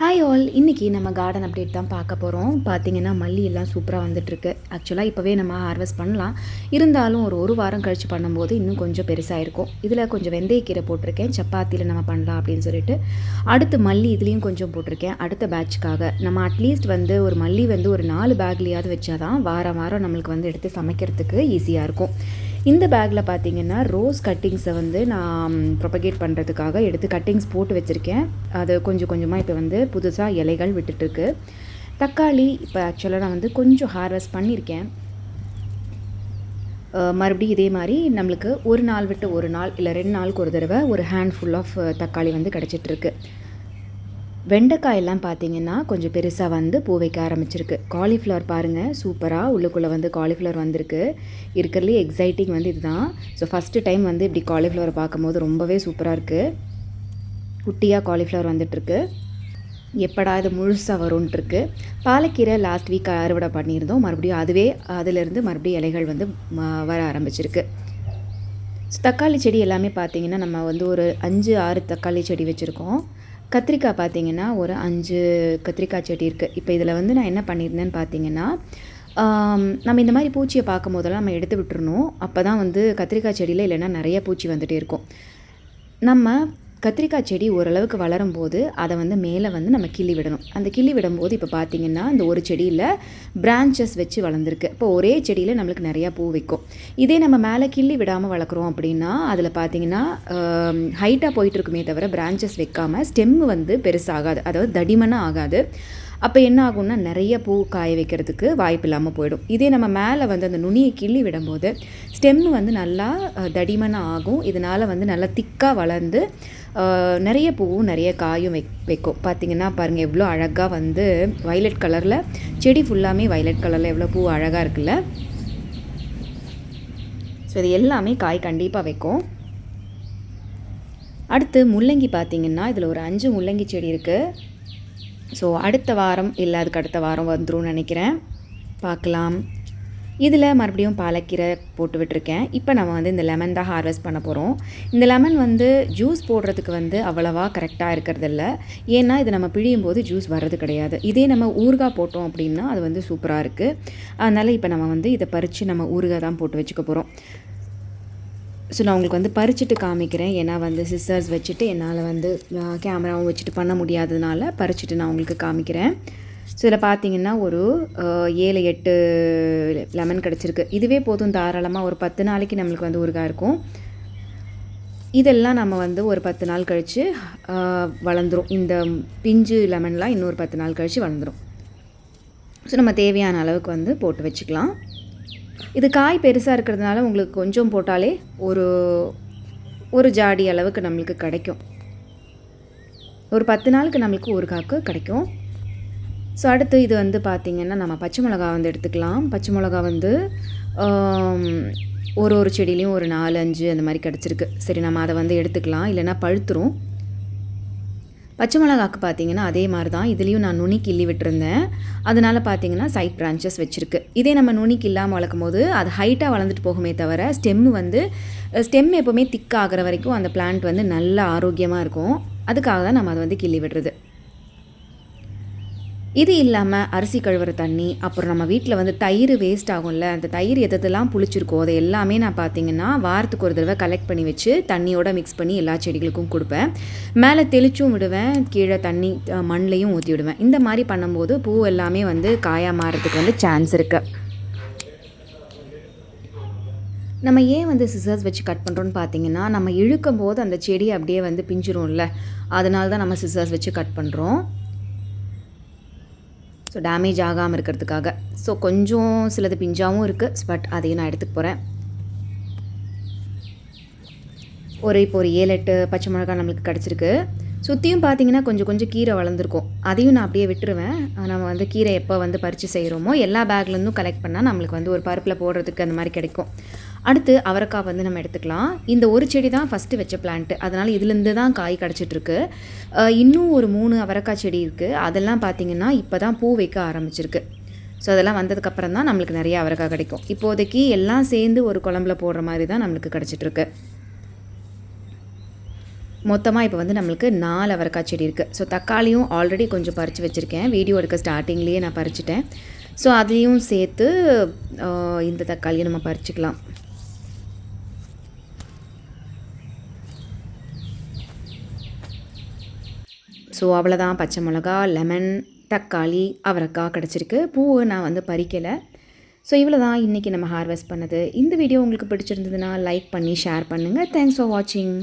Hi all இன்றைக்கி நம்ம garden update தான் பார்க்க போகிறோம் பார்த்தீங்கன்னா மல்லி எல்லாம் சூப்பராக வந்துட்டுருக்கு. ஆக்சுவலாக இப்போவே நம்ம ஹார்வெஸ்ட் பண்ணலாம். இருந்தாலும் ஒரு ஒரு வாரம் கழித்து பண்ணும்போது இன்னும் கொஞ்சம் பெருசாக இருக்கும். இதில் கொஞ்சம் வெந்தயக்கீரை போட்டிருக்கேன். சப்பாத்தியில் நம்ம பண்ணலாம் அப்படின்னு சொல்லிட்டு. அடுத்து மல்லி இதுலேயும் கொஞ்சம் போட்டிருக்கேன். அடுத்த பேட்சுக்காக நம்ம அட்லீஸ்ட் வந்து ஒரு மல்லி வந்து ஒரு நாலு பேக்லேயாவது வச்சாதான் வாரம் வாரம் நம்மளுக்கு வந்து எடுத்து சமைக்கிறதுக்கு ஈஸியாக இருக்கும். இந்த பேக்கில் பார்த்தீங்கன்னா ரோஸ் கட்டிங்ஸை வந்து நான் ப்ரொபகேட் பண்ணுறதுக்காக எடுத்து கட்டிங்ஸ் போட்டு வச்சுருக்கேன். அது கொஞ்சம் கொஞ்சமாக இப்போ வந்து புதுசாக இலைகள் விட்டுட்டுருக்கு. தக்காளி இப்போ ஆக்சுவலாக நான் வந்து கொஞ்சம் ஹார்வெஸ்ட் பண்ணியிருக்கேன். மறுபடியும் இதே மாதிரி நம்மளுக்கு ஒரு நாள் விட்டு ஒரு நாள் இல்லை ரெண்டு நாளுக்கு ஒரு தடவை ஒரு ஹேண்ட் ஃபுல் ஆஃப் தக்காளி வந்து கிடச்சிட்ருக்கு. வெண்டைக்காயெல்லாம் பார்த்தீங்கன்னா கொஞ்சம் பெருசாக வந்து பூ வைக்க ஆரம்பிச்சிருக்கு. காலிஃப்ளவர் பாருங்கள் சூப்பராக உள்ளுக்குள்ளே வந்து காலிஃப்ளவர் வந்திருக்கு. இருக்கிறதுலே எக்ஸைட்டிங் வந்து இதுதான். ஸோ ஃபஸ்ட்டு டைம் வந்து இப்படி காலிஃப்ளவர் பார்க்கும்போது ரொம்பவே சூப்பராக இருக்குது குட்டியாக காலிஃப்ளவர் வந்துட்டுருக்கு எப்படா இது முழுசாக வரும்ன்ட்டுருக்கு. பாலக்கீரை லாஸ்ட் வீக் அறுவடை பண்ணியிருந்தோம். மறுபடியும் அதுவே அதிலிருந்து மறுபடியும் இலைகள் வந்து வர ஆரம்பிச்சிருக்கு. தக்காளி செடி எல்லாமே பார்த்தீங்கன்னா நம்ம வந்து ஒரு அஞ்சு ஆறு தக்காளி செடி வச்சுருக்கோம். கத்திரிக்காய் பார்த்திங்கன்னா ஒரு அஞ்சு கத்திரிக்காய் செடி இருக்குது இப்போ இதில் வந்து நான் என்ன பண்ணியிருந்தேன்னு பார்த்தீங்கன்னா நம்ம இந்த மாதிரி பூச்சியை பார்க்கும் போதெல்லாம் நம்ம எடுத்து விட்டுறணும். அப்போ தான் வந்து கத்திரிக்காய் செடியில் இல்லைன்னா நிறைய பூச்சி வந்துகிட்டே இருக்கும். நம்ம கத்திரிக்காய் செடி ஓரளவுக்கு வளரும் போது அதை வந்து மேலே வந்து நம்ம கிள்ளி விடணும். அந்த கிள்ளி விடும்போது இப்போ பார்த்தீங்கன்னா இந்த ஒரு செடியில் பிரான்ச்சஸ் வச்சு வளர்ந்துருக்கு. இப்போ ஒரே செடியில் நம்மளுக்கு நிறையா பூ வைக்கும். இதே நம்ம மேலே கிள்ளி விடாமல் வளர்க்குறோம் அப்படின்னா அதில் பார்த்தீங்கன்னா ஹைட்டாக போயிட்டு இருக்குமே தவிர பிரான்ச்சஸ் வைக்காமல் ஸ்டெம்மு வந்து பெருசாகாது. அதாவது தடிமனாக ஆகாது. அப்போ என்ன ஆகும்னா நிறைய பூ காய வைக்கிறதுக்கு வாய்ப்பு இல்லாமல் போயிடும். இதே நம்ம மேலே வந்து அந்த நுனியை கிள்ளி விடும்போது ஸ்டெம் வந்து நல்லா தடிமனாக ஆகும். இதனால் வந்து நல்லா திக்காக வளர்ந்து நிறைய பூவும் நிறைய காயும் வை வைக்கும். பார்த்தீங்கன்னா பாருங்கள் எவ்வளோ அழகாக வந்து வயலட் கலரில் செடி ஃபுல்லாமே வயலட் கலரில் எவ்வளோ பூ அழகாக இருக்குல்ல? ஸோ இது எல்லாமே காய் கண்டிப்பாக வைக்கும். அடுத்து முள்ளங்கி பார்த்தீங்கன்னா இதில் ஒரு அஞ்சு முள்ளங்கி செடி இருக்குது ஸோ அடுத்த வாரம் இல்லை அதுக்கு அடுத்த வாரம் வந்துடும் நினைக்கிறேன். பார்க்கலாம். இதில் மறுபடியும் பாலக்கீரை போட்டு விட்டுருக்கேன். இப்போ நம்ம வந்து இந்த லெமன் தான் ஹார்வெஸ்ட் பண்ண போகிறோம் இந்த லெமன் வந்து ஜூஸ் போடுறதுக்கு வந்து அவ்வளவா கரெக்டாக இருக்கிறதில்ல. ஏன்னா இது நம்ம பிழியும் போது ஜூஸ் வர்றது கிடையாது. இதே நம்ம ஊறுகாய் போட்டோம் அப்படின்னா அது வந்து சூப்பராக இருக்குது அதனால் இப்போ நம்ம வந்து இதை பறித்து நம்ம ஊறுகாய் தான் போட்டு வச்சுக்க போகிறோம் ஸோ நான் உங்களுக்கு வந்து பறிச்சுட்டு காமிக்கிறேன். ஏன்னா வந்து சிஸ்டர்ஸ் வச்சுட்டு என்னால் வந்து கேமராவும் வச்சுட்டு பண்ண முடியாததுனால பறிச்சுட்டு நான் உங்களுக்கு காமிக்கிறேன். ஸோ இதில் பார்த்தீங்கன்னா ஒரு ஏழு எட்டு லெமன் கிடச்சிருக்கு. இதுவே போதும் தாராளமாக ஒரு பத்து நாளைக்கு நம்மளுக்கு வந்து ஊறுகாய் இருக்கும். இதெல்லாம் நம்ம வந்து ஒரு பத்து நாள் கழித்து வளர்ந்துரும். இந்த பிஞ்சு லெமன்லாம் இன்னொரு பத்து நாள் கழித்து வளர்ந்துரும். ஸோ நம்ம தேவையான அளவுக்கு வந்து போட்டு வச்சுக்கலாம். இது காய் பெருசாக இருக்கிறதுனால உங்களுக்கு கொஞ்சம் போட்டாலே ஒரு ஒரு ஜாடி அளவுக்கு நம்மளுக்கு கிடைக்கும். ஒரு பத்து நாளுக்கு நம்மளுக்கு ஒரு காக்கு கிடைக்கும். ஸோ அடுத்து இது வந்து பார்த்திங்கன்னா நம்ம பச்சை மிளகா வந்து எடுத்துக்கலாம். பச்சை மிளகா வந்து ஒரு ஒரு செடியிலையும் ஒரு நாலு அஞ்சு அந்த மாதிரி கிடச்சிருக்கு. சரி நம்ம அதை வந்து எடுத்துக்கலாம். இல்லைன்னா பழுத்துரும். பச்சை மிளகாக்கு பார்த்தீங்கன்னா அதே மாதிரி தான் இதுலேயும் நான் நுனி கிள்ளி விட்டுருந்தேன். அதனால் பார்த்தீங்கன்னா சைட் பிரான்ச்சஸ் வச்சுருக்கு. இதே நம்ம நுனி கில்லாமல் வளர்க்கும் போது அது ஹைட்டாக வளர்ந்துட்டு போகுமே தவிர ஸ்டெம்மு வந்து ஸ்டெம் எப்போவுமே திக் வரைக்கும் அந்த பிளான்ட் வந்து நல்ல ஆரோக்கியமாக இருக்கும். அதுக்காக தான் நம்ம அதை வந்து கிள்ளி விடுறது. இது இல்லாமல் அரிசி கழுவுற தண்ணி அப்புறம் நம்ம வீட்டில் வந்து தயிர் வேஸ்ட் ஆகும்ல அந்த தயிர் எதெல்லாம் புளிச்சிருக்கோ அதை எல்லாமே நான் பார்த்தீங்கன்னா வாரத்துக்கு ஒரு தடவை கலெக்ட் பண்ணி வச்சு தண்ணியோட மிக்ஸ் பண்ணி எல்லா செடிகளுக்கும் கொடுப்பேன். மேலே தெளிச்சும் விடுவேன் கீழே தண்ணி அஹ், மண்ணையும் ஊற்றி விடுவேன். இந்த மாதிரி பண்ணும்போது பூ எல்லாமே வந்து காயாக மாறுறதுக்கு வந்து சான்ஸ் இருக்குது நம்ம ஏன் வந்து சிசர்ஸ் வச்சு கட் பண்ணுறோன்னு பார்த்தீங்கன்னா நம்ம இழுக்கும் போது அந்த செடி அப்படியே வந்து பிஞ்சிரும்ல. அதனால தான் நம்ம சிசர்ஸ் வச்சு கட் பண்ணுறோம் ஸோ டேமேஜ் ஆகாமல் இருக்கிறதுக்காக. ஸோ கொஞ்சம் சிலது பிஞ்சாவும் இருக்குது பட் அதையும் நான் எடுத்துக்க போகிறேன் ஒரு இப்போ ஒரு ஏழு எட்டு பச்சை மிளகாய் நம்மளுக்கு கிடச்சிருக்கு. சுற்றியும் பார்த்தீங்கன்னா கொஞ்சம் கொஞ்சம் கீரை வளர்ந்துருக்கும். அதையும் நான் அப்படியே விட்டுருவேன். நம்ம வந்து கீரை எப்போ வந்து பறித்து செய்கிறோமோ எல்லா பேக்லேருந்தும் கலெக்ட் பண்ணால் நம்மளுக்கு வந்து ஒரு பருப்பில் போடுறதுக்கு அந்த மாதிரி கிடைக்கும். அடுத்து அவரைக்காய் வந்து நம்ம எடுத்துக்கலாம். இந்த ஒரு செடி தான் ஃபஸ்ட்டு வச்ச பிளான்ட்டு அதனால் இதுலேருந்து தான் காய் கிடச்சிட்ருக்கு. இன்னும் ஒரு மூணு அவரைக்காய் செடி இருக்குது அதெல்லாம் பார்த்தீங்கன்னா இப்போ தான் பூ வைக்க ஆரம்பிச்சிருக்கு. ஸோ அதெல்லாம் வந்ததுக்கப்புறம் தான் நம்மளுக்கு நிறைய அவரைக்காய் கிடைக்கும். இப்போதைக்கு எல்லாம் சேர்ந்து ஒரு குழம்புல போடுற மாதிரி தான் நம்மளுக்கு கிடச்சிட்ருக்கு. மொத்தமாக இப்போ வந்து நம்மளுக்கு நாலு அவரைக்காய் செடி இருக்குது ஸோ தக்காளியும் ஆல்ரெடி கொஞ்சம் பறித்து வச்சுருக்கேன். வீடியோ எடுக்க ஸ்டார்டிங்லேயே நான் பறிச்சிட்டேன். ஸோ அதையும் சேர்த்து இந்த தக்காளியை நம்ம பறிச்சுக்கலாம். ஸோ அவ்வளோதான் பச்சை மிளகா லெமன் தக்காளி அவரைக்காய் கிடச்சிருக்கு. பூவை நான் வந்து பறிக்கலை. ஸோ இவ்வளோ தான் இன்றைக்கி நம்ம ஹார்வெஸ்ட் பண்ணது. இந்த வீடியோ உங்களுக்கு பிடிச்சிருந்ததுன்னா லைக் பண்ணி ஷேர் பண்ணுங்கள் தேங்க்ஸ் ஃபார் வாட்சிங்